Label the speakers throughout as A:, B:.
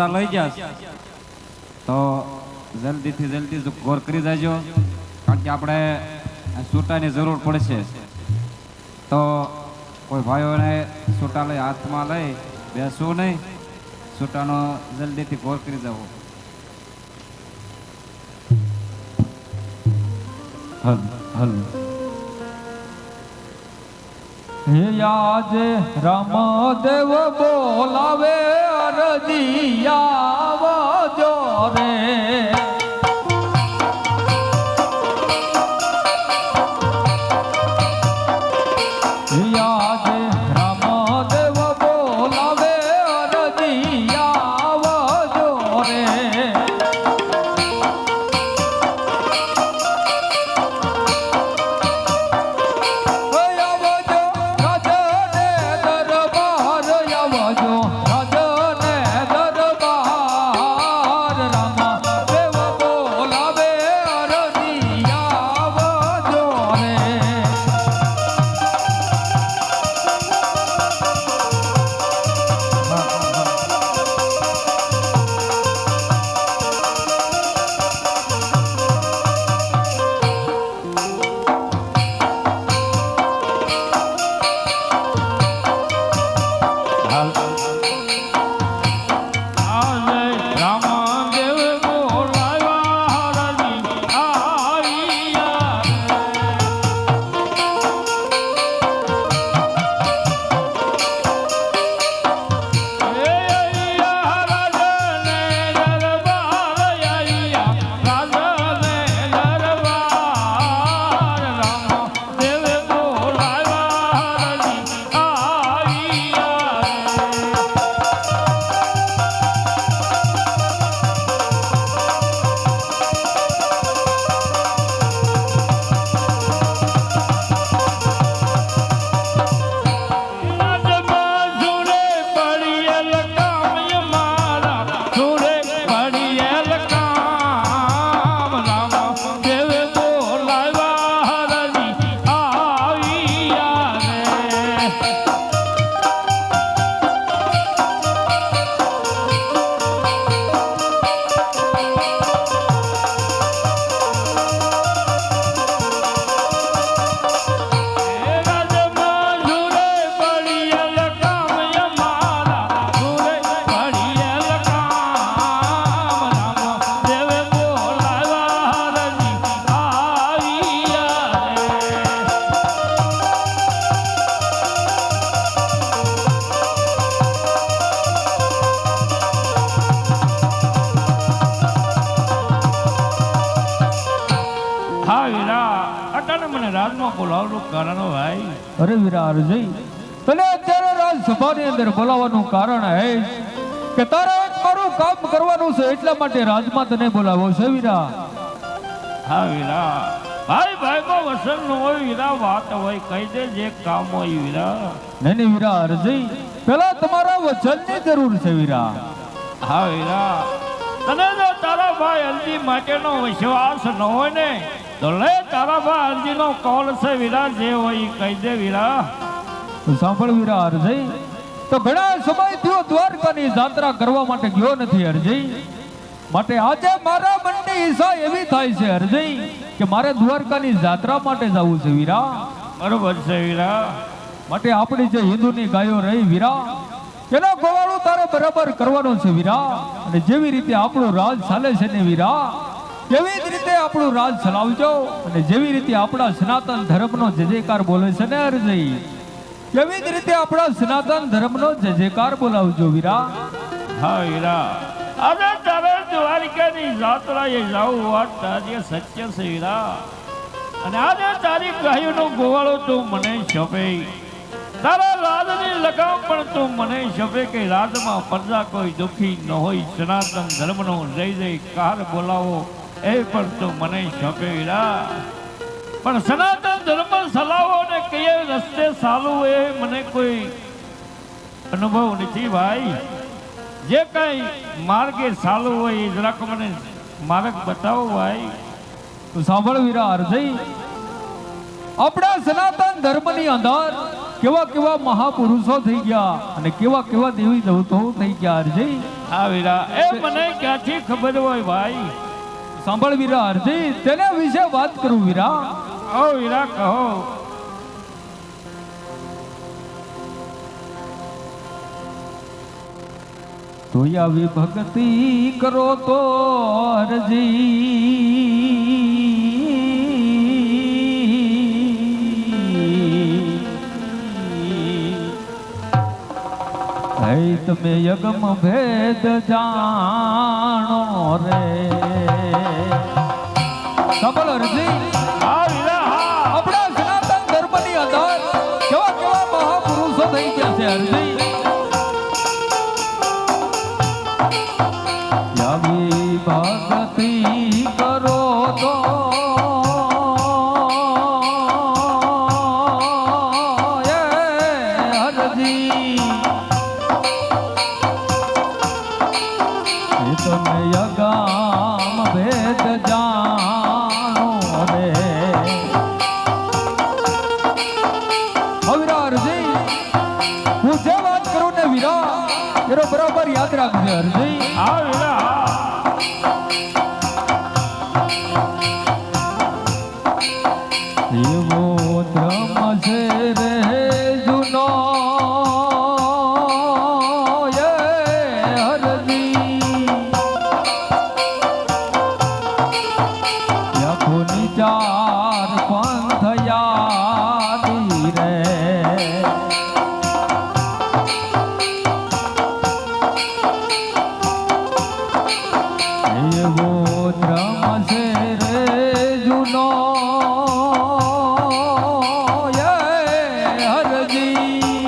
A: છૂટા લઈ ગયા તો જલ્દીથી જલ્દી ગોર કરી જાજો. કારણ કે આપણે છૂટાની જરૂર પડશે. તો કોઈ ભાઈઓને છૂટા લઈ હાથમાં લઈ બેસવું નહીં. છૂટાનો જલ્દીથી ગોર કરી જવો હલ હલ.
B: હે આજે રામદેવ બોલાવે. અરજી આવજો રે
C: મને રાજમાં બોલાવવાનું કારણ ભાઈ
B: અરે વીરા અરજી તને અત્યારે રાજસભાની અંદર બોલાવવાનું કારણ હે? કે તારે એક મારું કામ કરવાનું છે એટલા માટે રાજમાં તને બોલાવો છે વિરા.
C: હા વિરા. ભાઈ ભાઈ કો વસન નો હોય વિરા. વાત હોય કહી દે જે કામ હોય વીરા.
B: નહીં નહીં વીરા અરજી પેલા તમારા વચનની જરૂર છે વીરા.
C: હા વીરા. તને જો તારા ભાઈ અરજી માટેનો વિશ્વાસ ન હોય ને તો લે તારા ભાઈ અરજીનો કોલ છે વીરા જે હોય કહી દે વીરા.
B: સાંભળ વીરા અરજી. તો ઘણા સમય થયો દ્વારકાની જાત્રા કરવા માટે ગયો નથી અરજી. માટે આજે મારા મનની ઈચ્છા એવી થાય છે અરજી કે મારે દ્વારકાની જાત્રા માટે જવું છે વીરા.
C: બરોબર છે વીરા.
B: માટે આપણી જે હિન્દુની ગાયો રહી વીરા એનો ગોવાળો તારે બરાબર કરવાનો છે વીરા. અને જેવી રીતે આપણો રાજ ચાલે છે ને વીરા એવી જ રીતે આપણું રાજ ચલાવજો અને જેવી રીતે આપણા સનાતન ધર્મનો જય જયકાર બોલે છે ને અરજઈ કેવી જ રીતે આપણા સનાતન ધર્મનો જય જયકાર બોલાવજો વીરા.
C: હા, વીરા. આજે તારે દ્વારિકાની જાત્રાએ જાવું વાત તારી સત્ય છે, વીરા. અને આજે તારી ગાયોનો ગોવાળો તું મને શોભે. તારા રાજની લગામ પણ તું મને શોભે કે રાજમાં પ્રજા કોઈ દુખી ન હોય, સનાતન ધર્મનો જય જય કાર બોલાવો. એ પણ તું મને શપેરા પણ સનાતન ધર્મ સલાવો ને કઈ રસ્તે ચાલવું એ મને કોઈ અનુભવ નથી ભાઈ. જે કઈ માર્ગે ચાલુ હોય એ જરાક મને માર્ગ બતાવો ભાઈ.
B: તું સાંભળ વીરા અર્જય આપણા સનાતન ધર્મની અંદર કેવા કેવા મહાપુરુષો થઈ ગયા અને કેવા કેવા દેવી દેવતાઓ થઈ ગયા અર્જય
C: આ વીરા એ મને ક્યાંથી ખબર હોય ભાઈ?
B: સાંભળ વીરા અરજી તેના વિશે વાત કરું વીરા.
C: આવો વીરા કહો.
B: તો આવી ભક્તિ કરો તો અરજી. તમે યગમ ભેદ જાણો રે. সকলের দুই યાદ રાખજે હરજી
C: આવેલા.
B: એવો ધ્રમ છે રે જુનો. હરજી.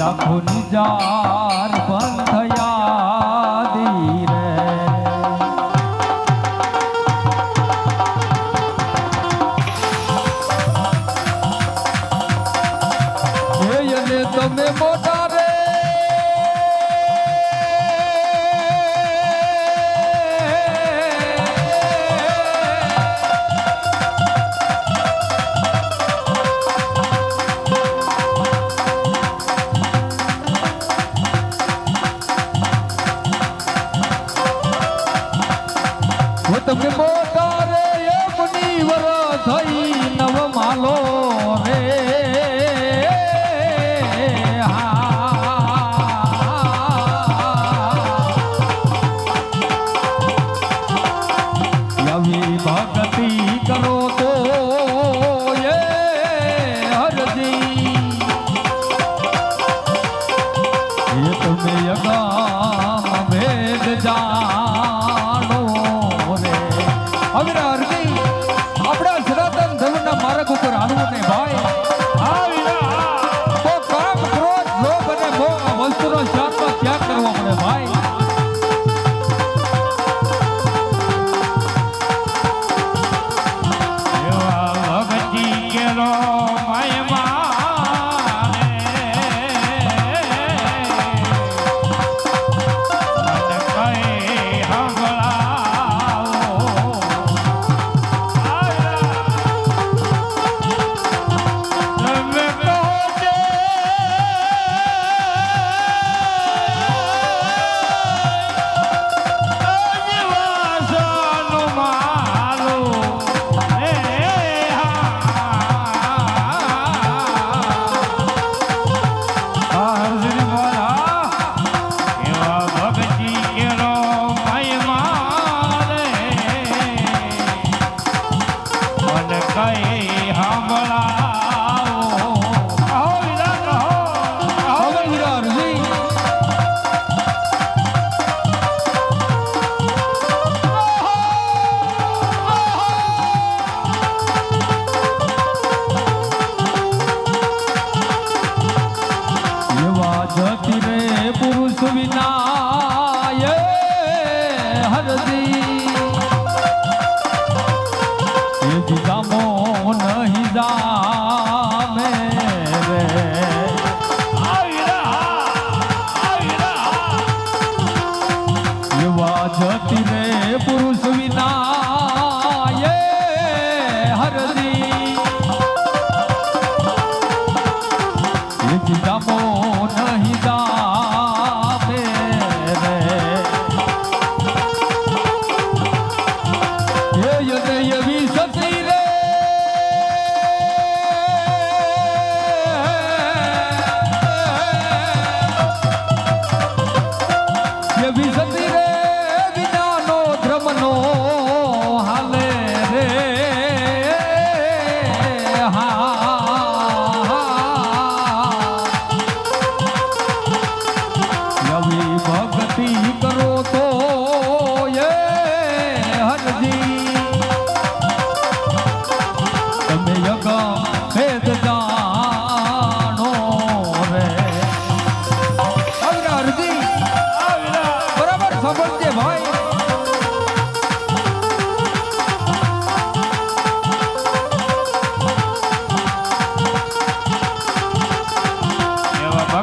B: આખો નિજા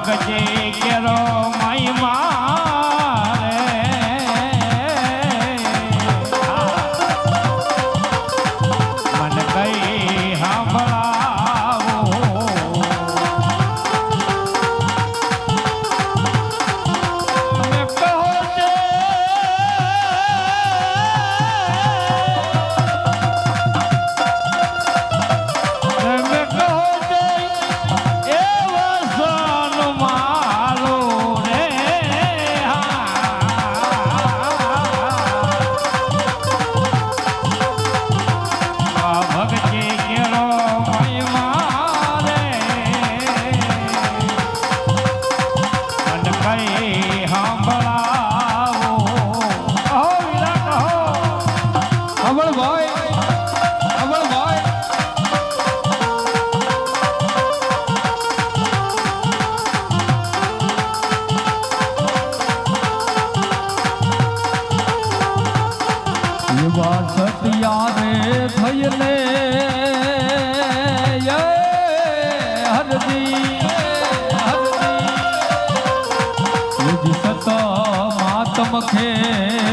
C: એવા
B: চোখে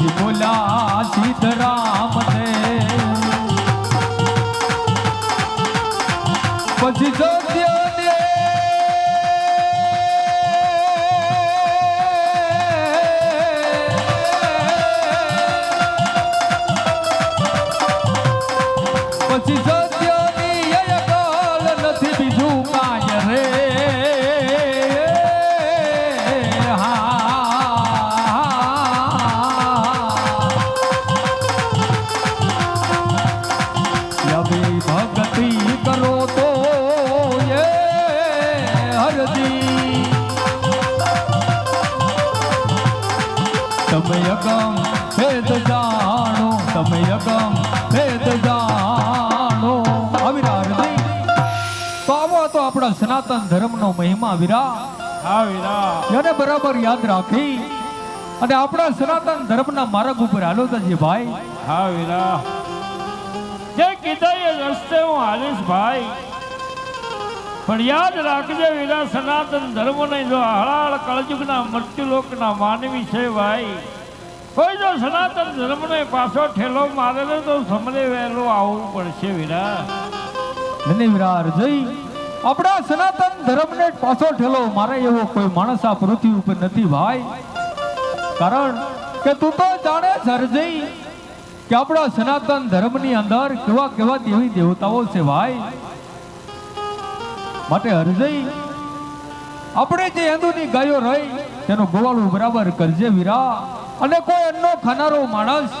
B: હેજી બોલ્યા સનાતન ધર્મનો મહિમા વિરા
C: હા વીરા
B: એને બરાબર યાદ રાખી અને આપણા સનાતન ધર્મના માર્ગ ઉપર હાલો તજી ભાઈ.
C: હા વિરા જે કીધા એ રસ્તે હું હાલીશ ભાઈ. પણ યાદ રાખજે વિરા સનાતન ધર્મને જો હળાળ કળજુગના મૃત્યુલોકના માનવી છે ભાઈ. કોઈ જો સનાતન ધર્મને પાછો ઠેલો મારે તો સમરે વહેલો આવવું પડશે વિરા
B: વિરા જઈ આપણા સનાતન ધર્મને પાછો ઠેલો. મારે એવો કોઈ માણસ આ પૃથ્વી ઉપર નથી ભાઈ. કારણ કે તું તો જાણે સરજઈ કે આપણા સનાતન ધર્મની અંદર કેવા કેવા દેવી દેવતાઓ છે ભાઈ. માટે હરજઈ, આપણે જે હિન્દુની ગાયો રહી, તેનું ગોવાળું બરાબર કરજે વીરા. અને કોઈ એમનો ખાનારો માણસ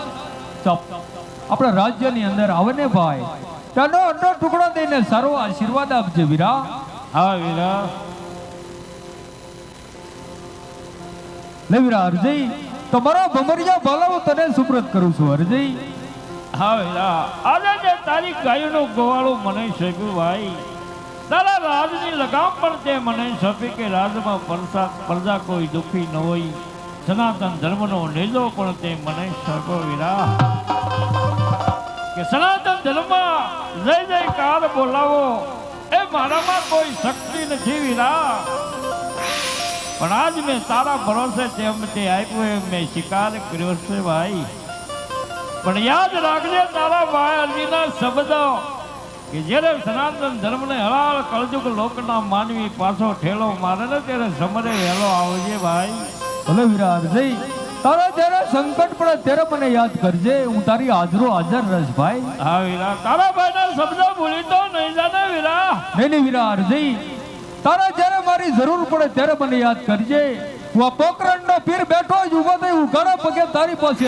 B: આપણા રાજ્યની અંદર આવે ને ભાઈ. તેનો અન્નો ટુકડો દઈને સારો આશીર્વાદ આપજે વીરા.
C: હા વીરા.
B: લે વીરા અરજઈ તમારા ભમરિયા બાલાઓ તને સુપ્રત કરું છું અરજી.
C: હા વીરા. આજે જે તારી ગાયનો ગોવાળો મને સોંપ્યું ભાઈ. તારા રાજની લગામ પણ તે મને સોંપી કે રાજમાં પરસા પ્રજા કોઈ દુઃખી ન હોય. સનાતન ધર્મનો નેજો પણ તે મને શકો વીરા. કે સનાતન ધર્મમાં જય જયકાર બોલાવો. એ મારામાં કોઈ શક્તિ નથી વિરા. પણ આજ મેં તારા ભરોસે તેમ તે આપ્યું એમ મેં શિકાર કર્યો છે ભાઈ. પણ યાદ રાખજે તારા ભાઈ અર્જીના શબ્દો કે જ્યારે સનાતન ધર્મને હળાળ કળજુક લોકના માનવી પાછો ઠેલો મારે ને ત્યારે સમરે હેલો આવજે ભાઈ.
B: ભલે વિરાટ અરજઈ તારા જ્યારે સંકટ પડે ત્યારે મને યાદ કરજે હું તારી હાજરો હાજર રહીશ ભાઈ.
C: હા વીરા. તારા ભાઈના શબ્દો ભૂલી તો નહીં જાને વીરા.
B: નહીં નહીં વીરા અરજઈ તારે જ્યારે મારી જરૂર પડે ત્યારે મને યાદ કરજે. હું આ પોકરણનો પીર બેઠો જ ઊભો થઈ હું પગે તારી પાસે